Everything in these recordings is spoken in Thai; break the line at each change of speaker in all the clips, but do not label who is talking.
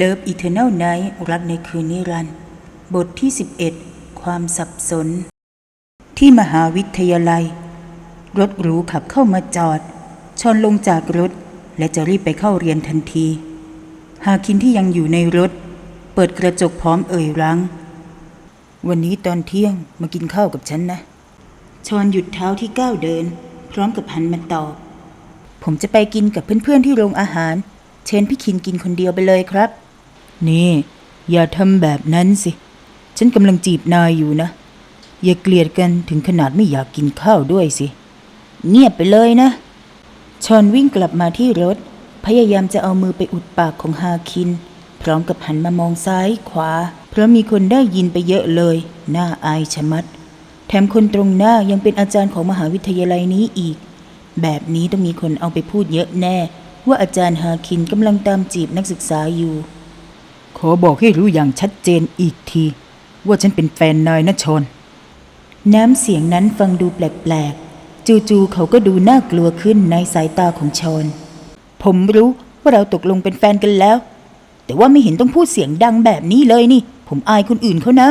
Love Eternal Night รักในคืนนิรันดร์บทที่ 11 ความสับสน ที่มหาวิทยาลัย รถหรูขับเข้ามาจอด ชอนลงจากรถ และจะรีบไปเข้าเรียนทันทีฮาคินที่ยังอยู่ในรถ เปิดกระจกพร้อมเอ่ยรังวันนี้ตอนเที่ยงมากินข้าวกับฉันนะ ชอนหยุดเท้าที่ก้าวเดิน พร้อมกับหันมาตอบ ผมจะไปกินกับเพื่อนๆที่โรงอาหาร เชิญพี่คินกินคนเดียวไปเลยครับ นี่ อย่าทำแบบนั้นสิ ฉันกำลังจีบนายอยู่นะ อย่าเกลียดกันถึงขนาดไม่อยากกินข้าวด้วยสิ เงียบไปเลยนะ ชอนวิ่งกลับมาที่รถ พยายามจะเอามือไปอุดปากของฮาคิน พร้อมกับหันมามองซ้ายขวา เพราะมีคนได้ยินไปเยอะเลย น่าอายชะมัด แถมคนตรงหน้ายังเป็นอาจารย์ของมหาวิทยาลัยนี้อีก แบบนี้ต้องมีคนเอาไปพูดเยอะแน่ ว่าอาจารย์ฮาคินกำลังตามจีบนักศึกษาอยู่ ขอบอกให้รู้อย่างชัดเจนอีกที ว่าฉันเป็นแฟนนายนะชน น้ำเสียงนั้นฟังดูแปลกๆ จู่ๆเขาก็ดูน่ากลัวขึ้นในสายตาของชน ผมรู้ว่าเราตกลงเป็นแฟนกันแล้ว แต่ว่าไม่เห็นต้องพูดเสียงดังแบบนี้เลยนี่ ผมอายคนอื่นเขานะ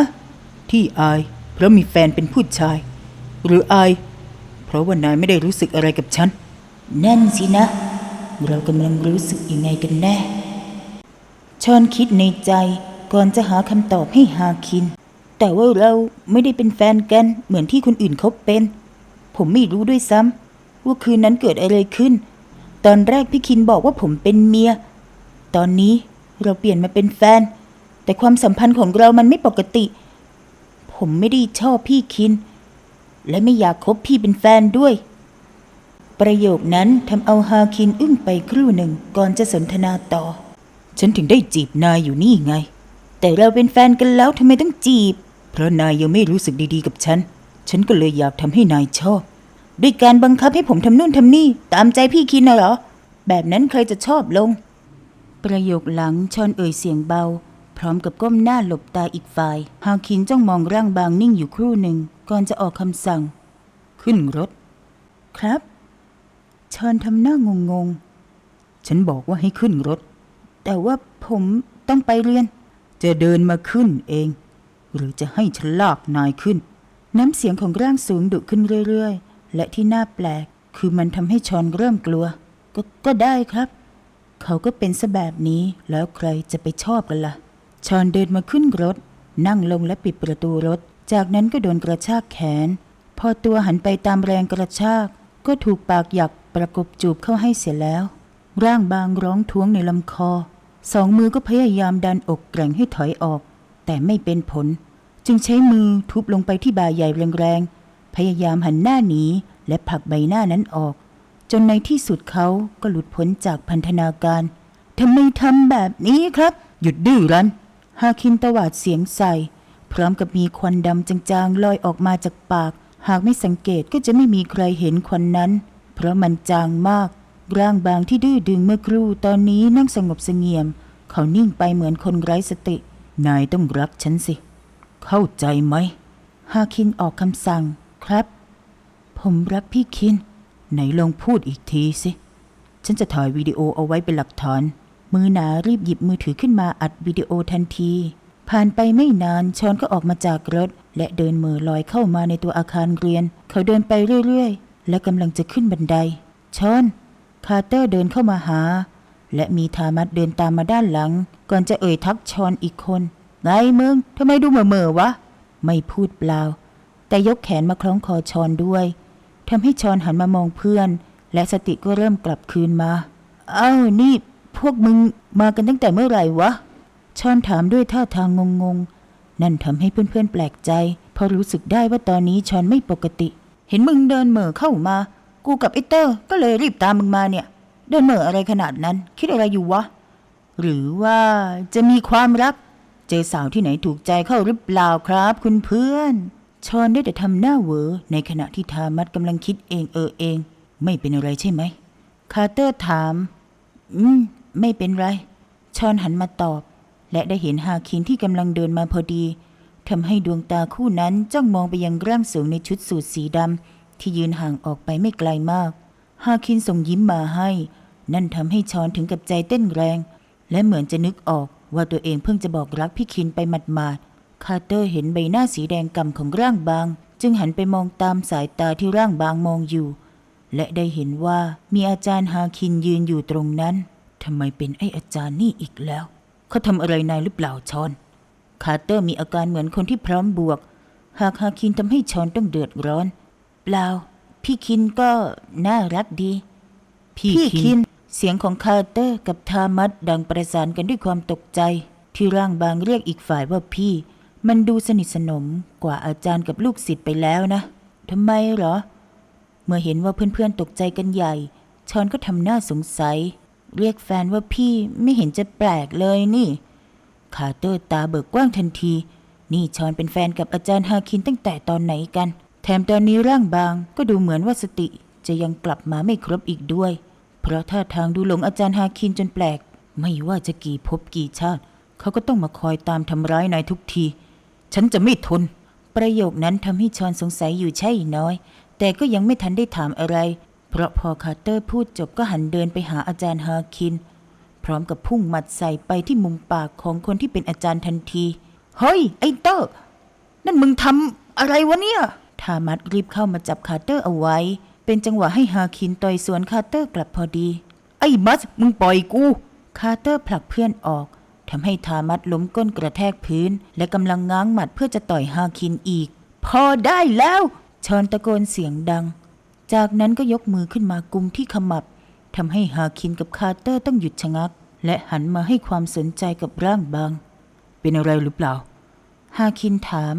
ที่อาย เพราะมีแฟนเป็นผู้ชาย หรืออาย เพราะว่านายไม่ได้รู้สึกอะไรกับฉัน นั่นสินะ เรากำลังรู้สึกยังไงกันแน่ ชอนคิดในใจก่อนจะหาคำตอบให้ฮาคิน แต่ว่าเราไม่ได้เป็นแฟนกันเหมือนที่คนอื่นเขาเป็น ผมไม่รู้ด้วยซ้ำว่าคืนนั้นเกิดอะไรขึ้น ตอนแรกพี่คินบอกว่าผมเป็นเมีย ตอนนี้เราเปลี่ยนมาเป็นแฟน แต่ความสัมพันธ์ของเรามันไม่ปกติ ผมไม่ได้ชอบพี่คิน และไม่อยากคบพี่เป็นแฟนด้วย ประโยคนั้นทำเอาฮาคินอึ้งไปครู่หนึ่งก่อนจะสนทนาต่อ ฉันถึงได้จีบนายอยู่นี่ไง แต่เราเป็นแฟนกันแล้วทำไมต้องจีบ เพราะนายยังไม่รู้สึกดีๆกับฉัน ฉันก็เลยอยากทำให้นายชอบ ด้วยการบังคับให้ผมทำนู่นทำนี่ ตามใจพี่คินน่ะเหรอ แบบนั้นใครจะชอบลง ประโยคหลังชอนเอ่ยเสียงเบา พร้อมกับก้มหน้าหลบตาอีกฝ่าย ฮาคินจ้องมองร่างบางนิ่งอยู่ครู่หนึ่ง ก่อนจะออกคำสั่ง ขึ้นรถ ครับชอนทำหน้างงงๆ ฉันบอกว่าให้ขึ้นรถ แต่ว่าผมต้องไปเรียน จะเดินมาขึ้นเอง หรือจะให้ฉันลากนายขึ้น น้ำเสียงของร่างสูงดุขึ้นเรื่อยๆ และที่น่าแปลก คือมันทำให้ชอนเริ่มกลัว ก็ก็ได้ครับ เขาก็เป็นซะแบบนี้แล้วใครจะไปชอบกันล่ะ ชอนเดินมาขึ้นรถ นั่งลงและปิดประตูรถ จากนั้นก็โดนกระชากแขน พอตัวหันไปตามแรงกระชาก ก็ถูกปากหยักประกบจูบเข้าให้เสียแล้ว ร่างบางร้องท้วงในลำคอ สองมือก็พยายามดันอกแกร่งให้ถอยออก แต่ไม่เป็นผล จึงใช้มือทุบลงไปที่บ่าใหญ่แรงๆ พยายามหันหน้าหนีและผลักใบหน้านั้นออก จนในที่สุดเขาก็หลุดพ้นจากพันธนาการทำไมทำแบบนี้ครับ หยุดดื้อรั้นฮาคินตวาดเสียงใส่ พร้อมกับมีควันดำจางๆลอยออกมาจากปาก หากไม่สังเกตก็จะไม่มีใครเห็นควันนั้น เพราะมันจางมาก ร่างบางที่ดื้อดึงเมื่อครู่ตอนนี้นั่งสงบเสงี่ยม เขานิ่งไปเหมือนคนไร้สติ นายต้องรักฉันสิ เข้าใจไหมฮาคินออกคำสั่งครับ ผมรักพี่คิน ไหนลองพูดอีกทีสิ ฉันจะถ่ายวิดีโอเอาไว้เป็นหลักฐาน มือหนารีบหยิบมือถือขึ้นมาอัดวิดีโอทันที ผ่านไปไม่นานชอนก็ออกมาจากรถ และเดินมือลอยเข้ามาในตัวอาคารเรียน เขาเดินไปเรื่อย ๆ และกำลังจะขึ้นบันไดชอน คาร์เตอร์เดินเข้ามาหา และมีทามัดเดินตามมาด้านหลัง ก่อนจะเอ่ยทักชอนอีกคนไงมึงทำไมดูเหม่อเม่อวะ ไม่พูดเปล่า แต่ยกแขนมาคล้องคอชอนด้วยทำให้ชอนหันมามองเพื่อน และสติก็เริ่มกลับคืนมา เอ้านี่ พวกมึงมากันตั้งแต่เมื่อไหร่วะชอนถามด้วยท่าทางงงๆ นั่นทำให้เพื่อนๆแปลกใจ เพราะรู้สึกได้ว่าตอนนี้ชอนไม่ปกติ เห็นมึงเดินเหม่อเข้ามา กูกับไอเตอร์ก็เลยรีบตามมึงมาเนี่ย เดินเหม่ออะไรขนาดนั้น คิดอะไรอยู่วะ หรือว่าจะมีความรัก เจอสาวที่ไหนถูกใจเข้าหรือเปล่าครับ คุณเพื่อน ชอนได้แต่ทำหน้าเหวอในขณะที่ทามัดกำลังคิดเองเออเอง ไม่เป็นอะไรใช่ไหม คาร์เตอร์ถาม อืม ไม่เป็นไร ชอนหันมาตอบ และได้เห็นฮาคินที่กำลังเดินมาพอดีทำให้ดวงตาคู่นั้นจ้องมองไปยังร่างสูงในชุดสูทสีดำ ที่ยืนห่างออกไปไม่ไกลมาก ฮาคินส่งยิ้มมาให้ นั่นทำให้ชอนถึงกับใจเต้นแรง และเหมือนจะนึกออกว่าตัวเองเพิ่งจะบอกรักพี่คินไปหมาดๆ คาร์เตอร์เห็นใบหน้าสีแดงก่ำของร่างบาง จึงหันไปมองตามสายตาที่ร่างบางมองอยู่ และได้เห็นว่ามีอาจารย์ฮาคินยืนอยู่ตรงนั้นทำไมเป็นไออาจารย์นี่อีกแล้ว เขาทำอะไรนายหรือเปล่าชอน คาร์เตอร์มีอาการเหมือนคนที่พร้อมบวก หากฮาคินทำให้ชอนต้องเดือดร้อน ปล่า พี่คินก็น่ารักดี พี่คิน เสียงของคาร์เตอร์กับทามัดดังประสานกันด้วยความตกใจ ที่ร่างบางเรียกอีกฝ่ายว่าพี่ มันดูสนิทสนมกว่าอาจารย์กับลูกศิษย์ไปแล้วนะทำไมเหรอ เมื่อเห็นว่าเพื่อนๆตกใจกันใหญ่ ชอนก็ทำหน้าสงสัย เรียกแฟนว่าพี่ไม่เห็นจะแปลกเลยนี่คาร์เตอร์ตาเบิกกว้างทันที นี่ชอนเป็นแฟนกับอาจารย์ฮาคินตั้งแต่ตอนไหนกัน แถมตอนนี้ร่างบางก็ดูเหมือนว่าสติจะยังกลับมาไม่ครบอีกด้วย เพราะท่าทางดูหลงอาจารย์ฮาคินจนแปลก ไม่ว่าจะกี่ภพกี่ชาติ เขาก็ต้องมาคอยตามทำร้ายนายทุกที ฉันจะไม่ทน ประโยคนั้นทำให้ชอนสงสัยอยู่ใช่น้อย แต่ก็ยังไม่ทันได้ถามอะไร เพราะพอคาร์เตอร์พูดจบก็หันเดินไปหาอาจารย์ฮาคิน พร้อมกับพุ่งหมัดใส่ไปที่มุมปากของคนที่เป็นอาจารย์ทันที เฮ้ยไอ้เตอร์ นั่นมึงทำอะไรวะเนี่ย ทามัดรีบเข้ามาจับคาร์เตอร์เอาไว้ เป็นจังหวะให้ฮาคินต่อยสวนคาร์เตอร์กลับพอดี ไอ้มัสมึงปล่อยกู คาร์เตอร์ผลักเพื่อนออกทำให้ทามัดล้มก้นกระแทกพื้น และกำลังง้างหมัดเพื่อจะต่อยฮาคินอีก พอได้แล้วชอนตะโกนเสียงดัง จากนั้นก็ยกมือขึ้นมากุมที่ขมับทำให้ฮาคินกับคาร์เตอร์ต้องหยุดชะงัก และหันมาให้ความสนใจกับร่างบาง เป็นอะไรหรือเปล่า ฮาคินถาม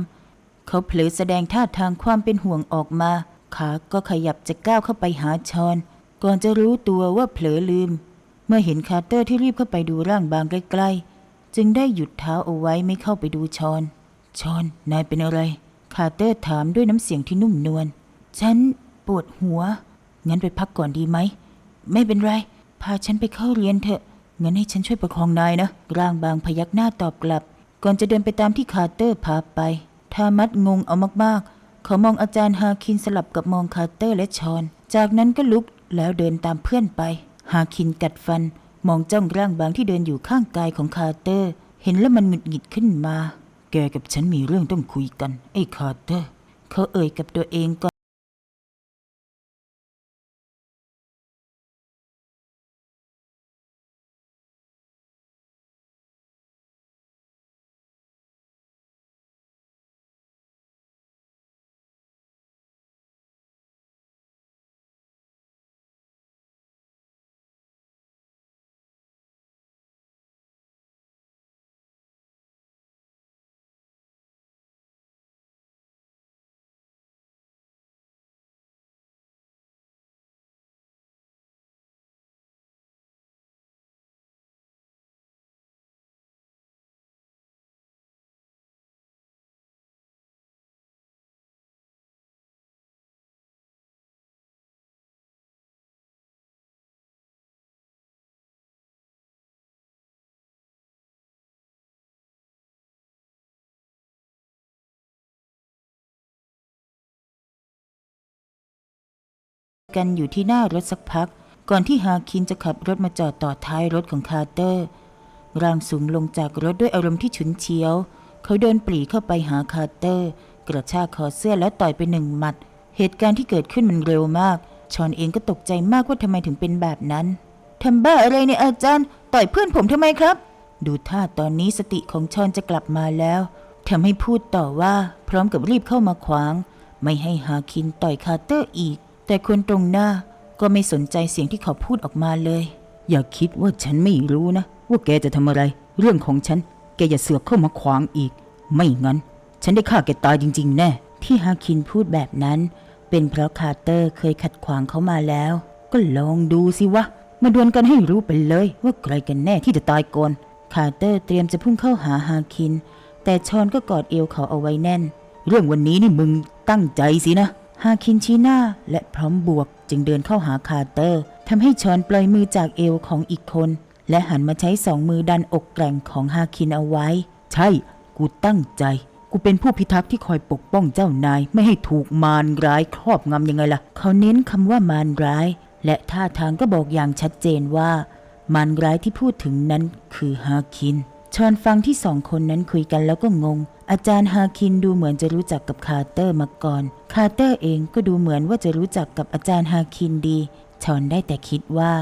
เขาเผลอแสดงท่าทางความเป็นห่วงออกมา ขาก็ขยับจะก้าวเข้าไปหาชอน ก่อนจะรู้ตัวว่าเผลอลืม เมื่อเห็นคาร์เตอร์ที่รีบเข้าไปดูร่างบางใกล้ๆ จึงได้หยุดเท้าเอาไว้ไม่เข้าไปดูชอน ชอน นายเป็นอะไร คาร์เตอร์ถามด้วยน้ำเสียงที่นุ่มนวล ฉันปวดหัว งั้นไปพักก่อนดีไหม ไม่เป็นไร พาฉันไปเข้าเรียนเถอะ งั้นให้ฉันช่วยประคองนายนะ ร่างบางพยักหน้าตอบกลับ ก่อนจะเดินไปตามที่คาร์เตอร์พาไป ทามัดงงเอามากๆ เขามองอาจารย์ฮาคินสลับกับมองคาร์เตอร์และชอน จากนั้นก็ลุกแล้วเดินตามเพื่อนไป ฮาคินกัดฟัน มองจ้องร่างบางที่เดินอยู่ข้างกายของคาร์เตอร์ เห็นแล้วมันหงุดหงิดขึ้นมา แกกับฉันมีเรื่องต้องคุยกัน ไอ้คาร์เตอร์ เขาเอ่ยกับตัวเองก่อน กันอยู่ที่หน้ารถสักพัก ก่อนที่ฮาคินจะขับรถมาจอดต่อท้ายรถของคาร์เตอร์ ร่างสูงลงจากรถด้วยอารมณ์ที่ฉุนเฉียว เขาเดินปรีเข้าไปหาคาร์เตอร์ กระชากคอเสื้อแล้วต่อยไปหนึ่งหมัด เหตุการณ์ที่เกิดขึ้นมันเร็วมาก ชอนเองก็ตกใจมากว่าทำไมถึงเป็นแบบนั้นทำบ้าอะไรเนี่ยอาจารย์ ต่อยเพื่อนผมทำไมครับ ดูท่าตอนนี้สติของชอนจะกลับมาแล้วทำให้พูดต่อว่าพร้อมกับรีบเข้ามาขวาง ไม่ให้ฮาคินต่อยคาร์เตอร์อีก แต่คนตรงหน้าก็ไม่สนใจเสียงที่เขาพูดออกมาเลย อย่าคิดว่าฉันไม่รู้นะ ว่าแกจะทำอะไร เรื่องของฉัน แกอย่าเสือกเข้ามาขวางอีก ไม่งั้น ฉันได้ฆ่าแกตายจริง ๆ แน่ ที่ฮาคินพูดแบบนั้น เป็นเพราะคาร์เตอร์เคยขัดขวางเขามาแล้ว ก็ลองดูสิวะ มาดวลกันให้รู้ไปเลย ว่าใครกันแน่ที่จะตายก่อนคาร์เตอร์เตรียมจะพุ่งเข้าหาฮาคิน แต่ชอนก็กอดเอวเขาเอาไว้แน่น เรื่องวันนี้นี่มึงตั้งใจสินะ ฮาคินชี้หน้าและพร้อมบวกจึงเดินเข้าหาคาร์เตอร์ทำให้ชอนปล่อยมือจากเอวของอีกคน และหันมาใช้สองมือดันอกแกร่งของฮาคินเอาไว้ ใช่ กูตั้งใจ กูเป็นผู้พิทักษ์ที่คอยปกป้องเจ้านาย ไม่ให้ถูกมารร้ายครอบงำยังไงล่ะ เขาเน้นคำว่ามารร้าย และท่าทางก็บอกอย่างชัดเจนว่า มารร้ายที่พูดถึงนั้นคือฮาคิน ชอนฟังที่สองคนนั้นคุยกันแล้วก็งง อาจารย์ฮาคินดูเหมือนจะรู้จักกับคาร์เตอร์มาก่อน คาร์เตอร์เองก็ดูเหมือนว่าจะรู้จักกับอาจารย์ฮาคินดี ชอนได้แต่คิดว่า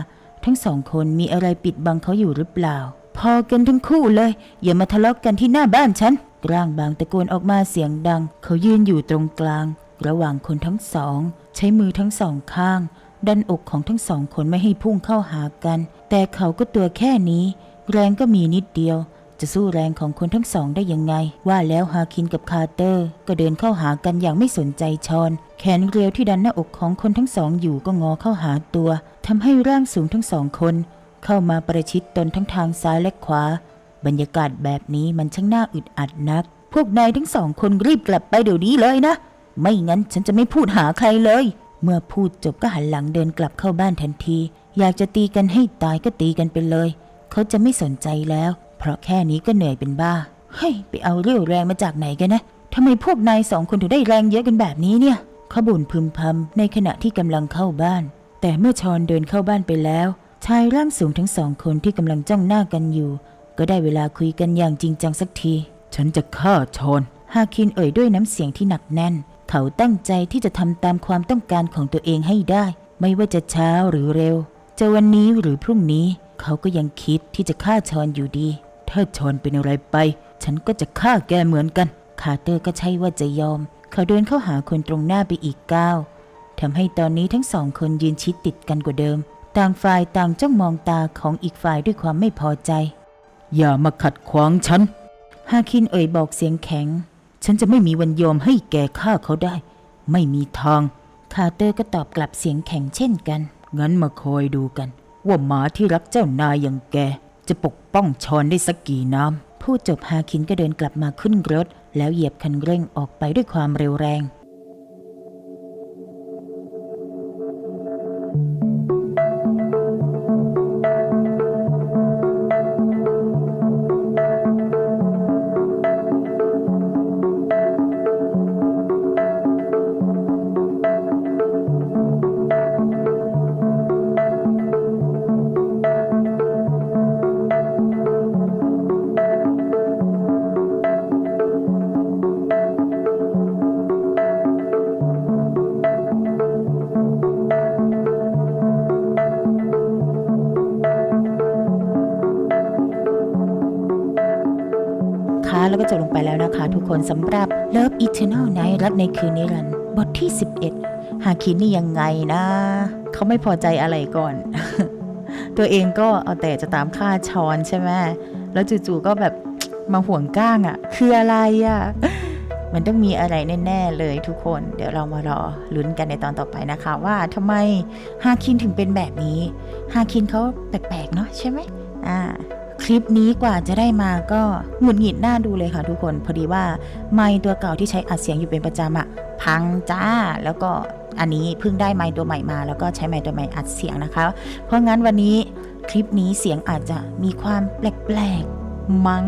ทั้งสองคนมีอะไรปิดบังเขาอยู่หรือเปล่า พอกันทั้งคู่เลย อย่ามาทะเลาะกกันที่หน้าบ้านฉันร่างบางตะโกนออกมาเสียงดัง เขายืนอยู่ตรงกลาง ระหว่างคนทั้งสอง ใช้มือทั้งสองข้าง ดันอกของทั้งสองคนไม่ให้พุ่งเข้าหากัน แต่เขาก็ตัวแค่นี้ แรงก็มีนิดเดียว จะสู้แรงของคนทั้งสองได้ยังไง ว่าแล้วฮาคินกับคาร์เตอร์ ก็เดินเข้าหากันอย่างไม่สนใจชอน แขนเรียวที่ดันหน้าอกของคนทั้งสองอยู่ก็งอเข้าหาตัวทำให้ร่างสูงทั้งสองคน เข้ามาประชิดตนทั้งทางซ้ายและขวา บรรยากาศแบบนี้มันช่างน่าอึดอัดนัก พวกนายทั้งสองคนรีบกลับไปเดี๋ยวนี้เลยนะ ไม่งั้นฉันจะไม่พูดหาใครเลย เมื่อพูดจบก็หันหลังเดินกลับเข้าบ้านทันที อยากจะตีกันให้ตายก็ตีกันไปเลย เขาจะไม่สนใจแล้ว ราะแค่นี้ก็เหนื่อยเป็นบ้า เฮ้ย ไปเอาเรี่ยวแรงมาจากไหนกันนะทำไมพวกนายสองคนถึงได้แรงเยอะกันแบบนี้เนี่ยเขาบ่นพึมพำในขณะที่กำลังเข้าบ้าน แต่เมื่อชอนเดินเข้าบ้านไปแล้ว ชายร่างสูงทั้งสองคนที่กำลังจ้องหน้ากันอยู่ ก็ได้เวลาคุยกันอย่างจริงจังสักที ฉันจะฆ่าชอนฮาคินเอ่ยด้วยน้ำเสียงที่หนักแน่น เขาตั้งใจที่จะทำตามความต้องการของตัวเองให้ได้ ไม่ว่าจะช้าหรือเร็ว จะวันนี้หรือพรุ่งนี้ เขาก็ยังคิดที่จะฆ่าชอนอยู่ดี ถ้าชอนเป็นอะไรไป ฉันก็จะฆ่าแกเหมือนกัน คาร์เตอร์ก็ใช่ว่าจะยอม เขาเดินเข้าหาคนตรงหน้าไปอีกก้าวทำให้ตอนนี้ทั้งสองคนยืนชิดติดกันกว่าเดิม ต่างฝ่ายต่างจ้องมองตาของอีกฝ่ายด้วยความไม่พอใจ อย่ามาขัดขวางฉัน ฮาคินเอ่ยบอกเสียงแข็ง ฉันจะไม่มีวันยอมให้แกฆ่าเขาได้ ไม่มีทาง คาร์เตอร์ก็ตอบกลับเสียงแข็งเช่นกัน งั้นมาคอยดูกัน ว่าหมาที่รักเจ้านายอย่างแก จะปกป้องชอนได้สักกี่น้ำพูดจบฮาคินก็เดินกลับมาขึ้นรถ แล้วเหยียบคันเร่งออกไปด้วยความเร็วแรง คนสำหรับ Love Eternal Night รักในคืนนิรันดร์บทที่ 11 หาคินนี่ยังไงนะ เขาไม่พอใจอะไรก่อน ตัวเองก็เอาแต่จะตามฆ่าช้อนใช่ไหมแล้วจู่ๆก็แบบมาห่วงก้างอะ่ะ คืออะไรอะ่ะ มันต้องมีอะไรแน่ ๆ เลยทุกคน เดี๋ยวเรามารอลุ้นกันในตอนต่อไปนะคะ ว่าทำไมฮาคินถึงเป็นแบบนี้ ฮาคินเขาแปลกๆเนาะใช่ไหมอ่า คลิปนี้กว่าจะได้มาก็หงุดหงิดหน้าดูเลยค่ะทุกคนพอดีว่าไมค์ตัวเก่าที่ใช้อัดเสียงอยู่เป็นประจำอะพังจ้าแล้วก็อันนี้เพิ่งได้ไมค์ตัวใหม่มา แล้วก็ใช้ไมค์ตัวใหม่อัดเสียงนะคะ เพราะงั้นวันนี้คลิปนี้เสียงอาจจะมีความแปลกๆมั้ง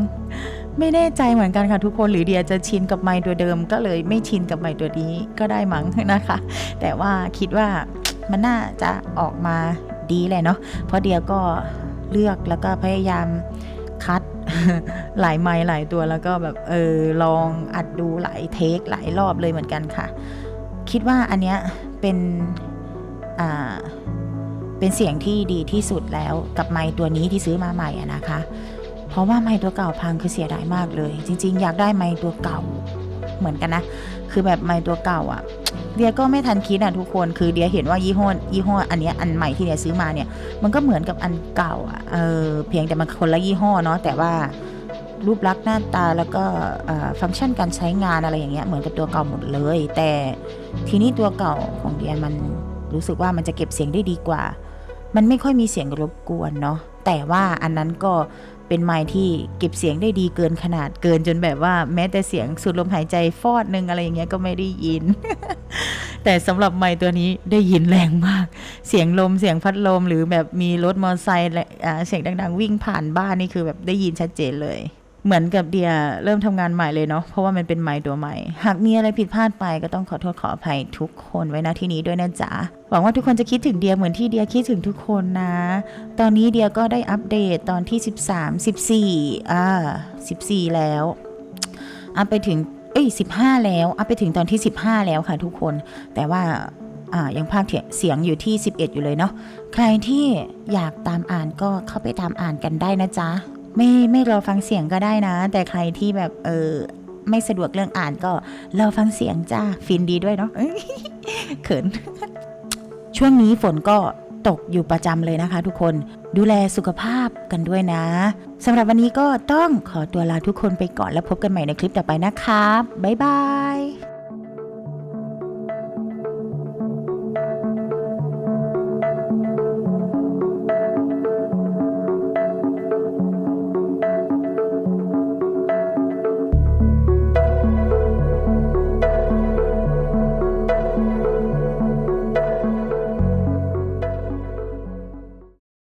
ไม่แน่ใจเหมือนกันค่ะทุกคนหรือเดียจะชินกับไมค์ตัวเดิมก็เลยไม่ชินกับไมค์ตัวนี้ก็ได้มั้งนะคะ แต่ว่าคิดว่ามันน่าจะออกมาดีแหละเนาะเพราะเดียก็ เลือกแล้วก็พยายามคัดหลายไมค์หลายตัวแล้วก็แบบเออลองอัดดูหลายเทคหลายรอบเลยเหมือนกันค่ะ คิดว่าอันเนี้ยเป็นอ่าเป็นเสียงที่ดีที่สุดแล้วกับไมค์ตัวนี้ที่ซื้อมาใหม่ะนะคะ เพราะว่าไมค์ตัวเก่าพังคือเสียดายมากเลย จริง ๆ อยากได้ไมค์ตัวเก่าเหมือนกันนะ คือแบบไมค์ตัวเก่าอะ่ะเดียก็ไม่ทันคิดอะทุกคนคือเดียเห็นว่ายี่ห้อยี่ห้ออันนี้อันใหม่ที่เดียซื้อมาเนี่ย มันก็เหมือนกับอันเก่าอะเออเพียงแต่มันคนละยี่ห้อเนาะแต่ว่ารูปลักษณ์หน้าตาแล้วก็ฟังก์ชันการใช้งานอะไรอย่างเงี้ยเหมือนกับตัวเก่าหมดเลย แต่ทีนี้ตัวเก่าของเดียมันรู้สึกว่ามันจะเก็บเสียงได้ดีกว่า มันไม่ค่อยมีเสียงรบกวนเนาะแต่ว่าอันนั้นก็ เป็นไม้ที่เก็บเสียงได้ดีเกินขนาดเกินจนแบบว่าแม้แต่เสียงสูดลมหายใจฟอดหนึ่งอะไรอย่างเงี้ยก็ไม่ได้ยิน แต่สำหรับไม้ตัวนี้ได้ยินแรงมาก เสียงลมเสียงพัดลม หรือแบบมีรถมอเตอร์ไซค์และเสียงดัง ๆ วิ่งผ่านบ้านนี่คือแบบได้ยินชัดเจนเลย
เหมือนกับเดียเริ่มทำงานใหม่เลยเนาะเพราะว่ามันเป็นไม้ตัวใหม่ หากมีอะไรผิดพลาดไปก็ต้องขอโทษขออภัยทุกคนไว้ณที่นี้ด้วยนะจ๊ะหวังว่าทุกคนจะคิดถึงเดียเหมือนที่เดียคิดถึงทุกคนนะ ตอนนี้เดียก็ได้อัปเดตตอนที่ 13 14อ่า14 แล้วอัพไปถึงเอ้ย15 แล้วอัพไปถึงตอนที่ 15 แล้วค่ะทุกคน แต่ว่าอ่ายังภาคเสียงอยู่ที่ 11 อยู่เลยเนาะใครที่อยากตามอ่านก็เข้าไปตามอ่านกันได้นะจ๊ะ ไม่ไม่รอฟังเสียงก็ได้นะ แต่ใครที่แบบเออไม่สะดวกเรื่องอ่านก็รอฟังเสียงจ้าฟินดีด้วยเนาะเขิน ช่วงนี้ฝนก็ตกอยู่ประจำเลยนะคะทุกคนดูแลสุขภาพกันด้วยนะสำหรับวันนี้ก็ต้องขอตัวลาทุกคนไปก่อนแล้วพบกันใหม่ในคลิปต่อไปนะคะบ๊ายบาย